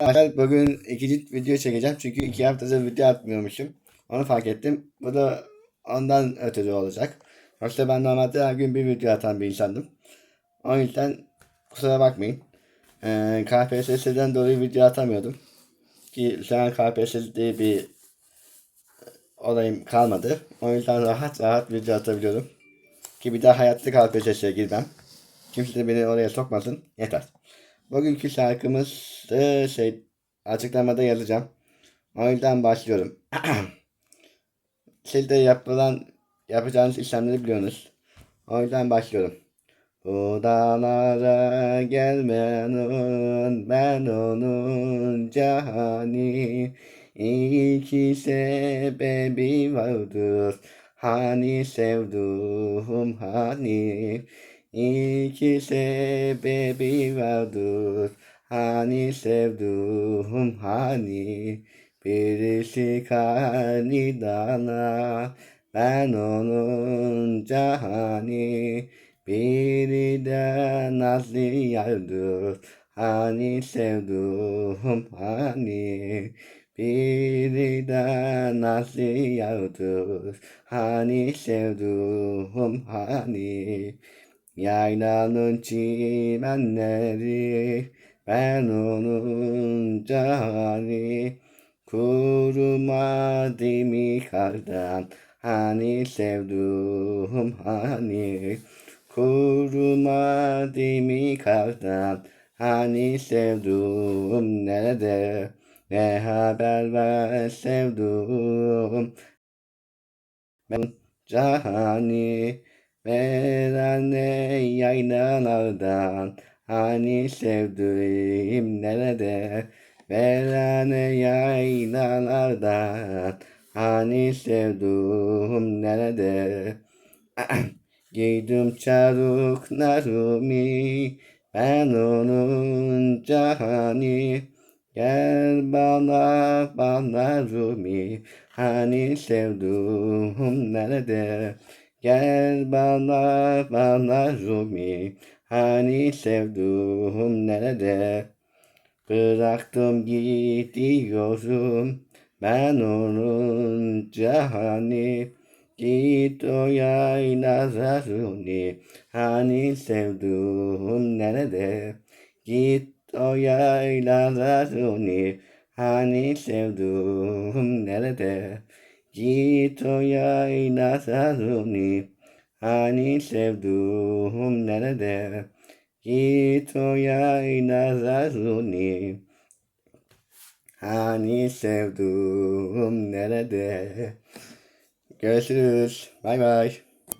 Arkadaşlar bugün ikinci video çekeceğim çünkü iki haftadır video atmıyormuşum. Onu fark ettim. Bu da ondan ötürü olacak. Yoksa ben normalde her gün bir video atan bir insandım. O yüzden kusura bakmayın. Ee, KPSS'den dolayı video atamıyordum. Ki şu an KPSS diye bir olayım kalmadı. O yüzden rahat rahat video atabiliyorum. Ki bir daha hayatta KPSS'ye girmem. Kimse de beni oraya sokmasın. Yeter. Bugünkü şarkımız da şey açıklamada yazacağım. O yüzden başlıyorum. Siz yapılan yapacağınız işlemleri biliyorsunuz. O yüzden başlıyorum. Bu dağlara gelmenin ben onun cani iki sebebi vardır. Hani sevduğum hani iki sebebi vardır. Hani sevduğum hani birisi kanidana ben onun cani biri de nazlı yardır. Hani sevduğum hani biri de nazlı yardır. Hani sevduğum hani Yaylanın çimenleri ben onun cani. Kurumadı mi kardan hani sevduğum hani. Kurumadı mi kardan hani sevduğum nerede? Ne haber ver sevduğum? Ben cani Verane yaylalardan Hani sevdiğim nerede? Verane yaylalardan Hani sevduğum nerede? Giydim çaruklarımı Ben onun cani Gel bana bana Rumi Hani sevduğum nerede Gel bana bana Rumi Hani sevduğum nerede? Bıraktım gidiyorum Ben onun cahani Git o yaylaza Rumi Hani sevduğum nerede? Git o yaylaza Rumi Hani sevduğum nerede Yayla saruni Hani sevduğum nerede yayla saruni Hani sevduğum nerede Görüşürüz. Bay bay.